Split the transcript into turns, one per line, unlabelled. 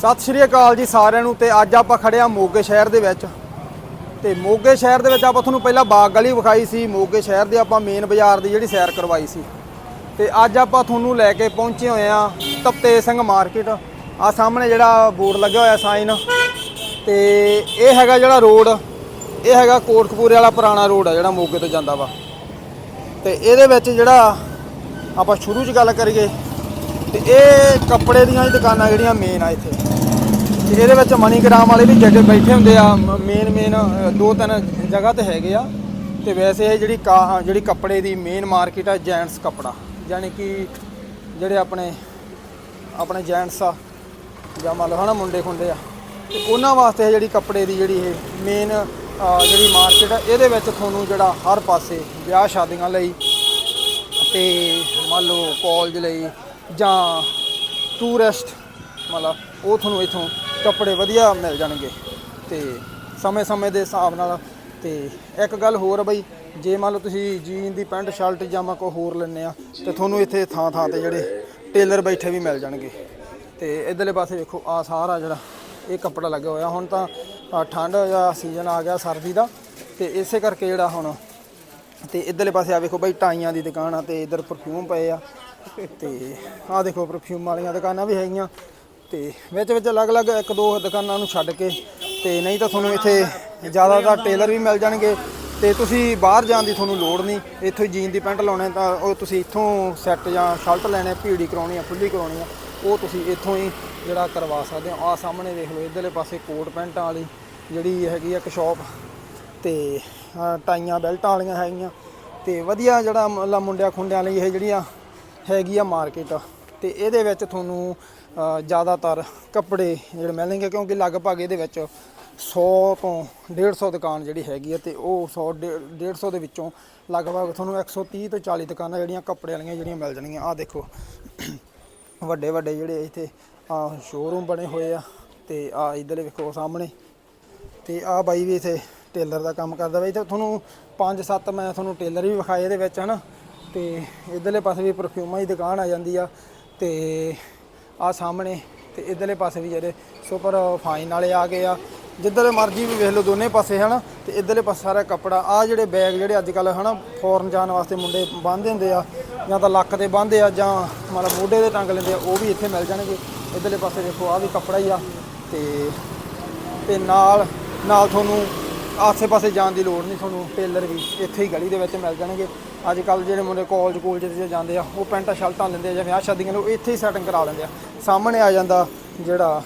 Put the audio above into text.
ਸਤਿ ਸ਼੍ਰੀ ਅਕਾਲ ਜੀ ਸਾਰਿਆਂ ਨੂੰ ਤੇ ਅੱਜ ਆਪਾਂ ਖੜੇ ਆ ਮੋਗੇ ਸ਼ਹਿਰ ਦੇ ਵਿੱਚ। ਤੇ ਮੋਗੇ ਸ਼ਹਿਰ ਦੇ ਵਿੱਚ ਆਪਾਂ ਤੁਹਾਨੂੰ ਪਹਿਲਾਂ ਬਾਗ ਗਲੀ ਵਿਖਾਈ ਸੀ, ਮੋਗੇ ਸ਼ਹਿਰ ਦੇ ਆਪਾਂ ਮੇਨ ਬਾਜ਼ਾਰ ਦੀ ਜਿਹੜੀ ਸੈਰ ਕਰਵਾਈ ਸੀ। ਤੇ ਅੱਜ ਆਪਾਂ ਤੁਹਾਨੂੰ ਲੈ ਕੇ ਪਹੁੰਚੇ ਹੋਏ ਆ ਤਪਤੇ ਸਿੰਘ ਮਾਰਕੀਟ। ਆ ਸਾਹਮਣੇ ਜਿਹੜਾ ਬੋਰਡ ਲੱਗਿਆ ਹੋਇਆ ਸਾਈਨ ਤੇ ਇਹ ਹੈਗਾ ਜਿਹੜਾ ਰੋਡ, ਇਹ ਹੈਗਾ ਕੋਟਕਪੂਰੇ ਵਾਲਾ ਪੁਰਾਣਾ ਰੋਡ ਆ ਜਿਹੜਾ ਮੋਗੇ ਤੋਂ ਜਾਂਦਾ ਵਾ। ਤੇ ਇਹਦੇ ਵਿੱਚ ਜਿਹੜਾ ਆਪਾਂ ਸ਼ੁਰੂ 'ਚ ਗੱਲ ਕਰੀਏ ਤੇ ਇਹ ਕੱਪੜੇ ਦੀਆਂ ਹੀ ਦੁਕਾਨਾਂ ਜਿਹੜੀਆਂ ਮੇਨ ਆ ਇੱਥੇ। ਤੇ ਇਹਦੇ ਵਿੱਚ ਮਨੀਗ੍ਰਾਮ ਵਾਲੇ ਵੀ ਜੱਗੇ ਬੈਠੇ ਹੁੰਦੇ ਆ ਮੇਨ ਮੇਨ ਦੋ ਤਿੰਨ ਜਗ੍ਹਾ ਤੇ ਹੈਗੇ ਆ। ਤੇ ਵੈਸੇ ਇਹ ਜਿਹੜੀ ਕਾ- ਜਿਹੜੀ ਕੱਪੜੇ ਦੀ ਮੇਨ ਮਾਰਕੀਟ ਆ ਜੈਂਟਸ ਕੱਪੜਾ। ਯਾਨੀ ਕਿ ਜਿਹੜੇ ਆਪਣੇ ਆਪਣੇ ਜੈਂਟਸ ਆ, ਜਾਂ ਮੰਨ ਲਓ ਹਨਾ ਮੁੰਡੇ ਖੁੰਡੇ ਆ। ਤੇ ਉਹਨਾਂ ਵਾਸਤੇ ਜਿਹੜੀ ਕੱਪੜੇ ਦੀ ਜਿਹੜੀ ਇਹ ਮੇਨ ਜਿਹੜੀ ਮਾਰਕੀਟ ਆ, ਇਹਦੇ ਵਿੱਚ ਤੁਹਾਨੂੰ ਜਿਹੜਾ ਹਰ ਪਾਸੇ ਵਿਆਹ ਸ਼ਾਦੀਆਂ ਲਈ ਤੇ ਮੰਨ ਲਓ ਕਾਲਜ ਲਈ ਜਾਂ ਟੂਰਿਸਟ ਮਤਲਬ ਉਹ ਤੁਹਾਨੂੰ ਇਥੋਂ ਕੱਪੜੇ ਵਧੀਆ ਮਿਲ ਜਾਣਗੇ। ਤੇ ਸਮੇਂ-ਸਮੇਂ ਦੇ ਹਿਸਾਬ ਨਾਲ ਤੇ ਇੱਕ ਗੱਲ ਹੋਰ ਬਈ, ਜੇ ਮੰਨ ਲਓ ਤੁਸੀਂ ਜੀਨ ਦੀ ਪੈਂਟ, ਸ਼ਰਟ ਜਾਂ ਮੈਂ ਕੋਈ ਹੋਰ ਲੈਣੇ ਆ, ਤੇ ਤੁਹਾਨੂੰ ਇੱਥੇ ਥਾਂ-ਥਾਂ ਤੇ ਜਿਹੜੇ ਟੇਲਰ ਬੈਠੇ ਵੀ ਮਿਲ ਜਾਣਗੇ। ਤੇ ਇਧਰਲੇ ਪਾਸੇ ਵੇਖੋ, ਆ ਸਾਰਾ ਜਿਹੜਾ ਇਹ ਕੱਪੜਾ ਲੱਗਿਆ ਹੋਇਆ। ਹੁਣ ਤਾਂ ਠੰਡ ਦਾ ਸੀਜ਼ਨ ਆ ਗਿਆ ਸਰਦੀ ਦਾ, ਤੇ ਇਸੇ ਕਰਕੇ ਜਿਹੜਾ ਹੁਣ ਤੇ ਇਧਰਲੇ ਪਾਸੇ ਆ ਵੇਖੋ ਬਾਈ, ਟਾਈਆਂ ਦੀ ਦੁਕਾਨ ਆ ਤੇ ਇਧਰ ਪਰਫਿਊਮ ਪਏ ਆ। ਤੇ ਆਹ ਦੇਖੋ ਪਰਫਿਊਮ ਵਾਲੀਆਂ ਦੁਕਾਨਾਂ ਵੀ ਹੈਗੀਆਂ। ਤੇ ਵਿੱਚ ਵਿੱਚ ਅਲੱਗ-ਅਲੱਗ ਇੱਕ ਦੋ ਦੁਕਾਨਾਂ ਨੂੰ ਛੱਡ ਕੇ ਤੇ ਨਹੀਂ ਤਾਂ ਤੁਹਾਨੂੰ ਇੱਥੇ ਜ਼ਿਆਦਾਤਰ ਟੇਲਰ ਵੀ ਮਿਲ ਜਾਣਗੇ। ਤੇ ਤੁਸੀਂ ਬਾਹਰ ਜਾਣ ਦੀ ਤੁਹਾਨੂੰ ਲੋੜ ਨਹੀਂ। ਇੱਥੋਂ ਹੀ ਜੀਨ ਦੀ ਪੈਂਟ ਲਾਉਣੇ ਤਾਂ ਉਹ ਤੁਸੀਂ ਇੱਥੋਂ ਸੈੱਟ ਜਾਂ ਸ਼ਰਟ ਲੈਣੇ, ਭੀੜੀ ਕਰਾਉਣੀ ਆ ਖੁੱਲੀ ਕਰਾਉਣੀ ਆ, ਉਹ ਤੁਸੀਂ ਇੱਥੋਂ ਹੀ ਜਿਹੜਾ ਕਰਵਾ ਸਕਦੇ ਹੋ। ਆ ਸਾਹਮਣੇ ਦੇਖ ਲਓ, ਇਧਰਲੇ ਪਾਸੇ ਕੋਟ ਪੈਂਟਾਂ ਵਾਲੀ ਜਿਹੜੀ ਹੈਗੀ ਆ ਇੱਕ ਸ਼ਾਪ ਤੇ ਟਾਈਆਂ, ਬੈਲਟਾਂ ਵਾਲੀਆਂ ਹੈਗੀਆਂ। ਤੇ ਵਧੀਆ ਜਿਹੜਾ ਮਤਲਬ ਮੁੰਡਿਆਂ ਖੁੰਡਿਆਂ ਲਈ ਇਹ ਜਿਹੜੀਆਂ ਹੈਗੀ ਆ ਮਾਰਕੀਟ। ਤੇ ਇਹਦੇ ਵਿੱਚ ਤੁਹਾਨੂੰ ਜ਼ਿਆਦਾਤਰ ਕੱਪੜੇ ਜਿਹੜੇ ਮਿਲਣਗੇ, ਕਿਉਂਕਿ ਲਗਭਗ ਇਹਦੇ ਵਿੱਚ 100 ਤੋਂ 150 ਦੁਕਾਨ ਜਿਹੜੀ ਹੈਗੀ ਆ, ਤੇ ਉਹ 100 150 ਦੇ ਵਿੱਚੋਂ ਲਗਭਗ ਤੁਹਾਨੂੰ 130 ਤੋਂ 40 ਦੁਕਾਨਾਂ ਜਿਹੜੀਆਂ ਕੱਪੜੇ ਵਾਲੀਆਂ ਜਿਹੜੀਆਂ ਮਿਲ ਜਾਣਗੀਆਂ। ਆਹ ਦੇਖੋ, ਵੱਡੇ ਵੱਡੇ ਜਿਹੜੇ ਇੱਥੇ, ਆ ਸ਼ੋਰੂਮ ਬਣੇ ਹੋਏ ਆ, ਤੇ ਆ ਇਧਰਲੇ ਵੇਖੋ ਸਾਹਮਣੇ। ਤੇ ਆ ਬਾਈ ਵੀ ਇੱਥੇ ਟੇਲਰ ਦਾ ਕੰਮ ਕਰਦਾ ਬਾਈ ਤੇ ਤੁਹਾਨੂੰ ਪੰਜ ਸੱਤ ਮੈਂ ਤੁਹਾਨੂੰ ਟੇਲਰ ਵੀ ਵਿਖਾਏ ਇਹਦੇ ਵਿੱਚ, ਹਨਾ? ਤੇ ਇਧਰਲੇ ਪਾਸੇ ਵੀ ਪਰਫਿਊਮਾਂ ਦੀ ਦੁਕਾਨ ਆ ਜਾਂਦੀ ਆ ਤੇ ਆ ਸਾਹਮਣੇ ਤੇ ਇਧਰਲੇ ਪਾਸੇ ਵੀ ਜਿਹੜੇ ਸੁਪਰ ਫਾਈਨ ਵਾਲੇ ਆ ਗਏ ਆ। ਜਿੱਧਰਲੇ ਮਰਜ਼ੀ ਵੀ ਵੇਖ ਲਓ ਦੋਨੇ ਪਾਸੇ, ਹਨਾ? ਤੇ ਇਧਰਲੇ ਪਾਸੇ ਸਾਰਾ ਕੱਪੜਾ, ਆ ਜਿਹੜੇ ਬੈਗ ਜਿਹੜੇ ਅੱਜ ਕੱਲ ਹਨਾ ਫੋਰਨ ਜਾਣ ਵਾਸਤੇ ਮੁੰਡੇ ਬੰਨ੍ਹਦੇ ਹੁੰਦੇ ਆ ਜਾਂ ਤਾਂ ਲੱਕ ਤੇ ਬੰਨ੍ਹਦੇ ਆ ਜਾਂ ਮਤਲਬ ਮੋਢੇ ਤੇ ਟੰਗ ਲੈਂਦੇ ਆ, ਉਹ ਵੀ ਇੱਥੇ ਮਿਲ ਜਾਣਗੇ। ਇਧਰਲੇ ਪਾਸੇ ਦੇਖੋ, ਆ ਵੀ ਕੱਪੜਾ ਹੀ ਆ ਤੇ ਤੇ ਨਾਲ ਨਾਲ ਤੁਹਾਨੂੰ ਆਸੇ-ਪਾਸੇ ਜਾਣ ਦੀ ਲੋੜ ਨਹੀਂ ਤੁਹਾਨੂੰ ਟੇਲਰ ਵੀ ਇੱਥੇ ਹੀ ਗਲੀ ਦੇ ਵਿੱਚ ਮਿਲ ਜਾਣਗੇ। ਅੱਜ ਕੱਲ ਜਿਹੜੇ ਮੁੰਡੇ ਕਾਲਜ ਕੋਲਜ ਤੇ ਜਾਂਦੇ ਆ, ਉਹ ਪੈਂਟਾਂ ਸ਼ਰਟਾਂ ਲੈਂਦੇ ਆ ਜਾਂ ਵਿਆਹ ਸ਼ਾਦੀਆਂ ਨੂੰ ਉਹ ਇੱਥੇ ਹੀ ਸੈਟਿੰਗ ਕਰਾ ਲੈਂਦੇ ਆ। ਸਾਹਮਣੇ ਆ ਜਾਂਦਾ ਜਿਹੜਾ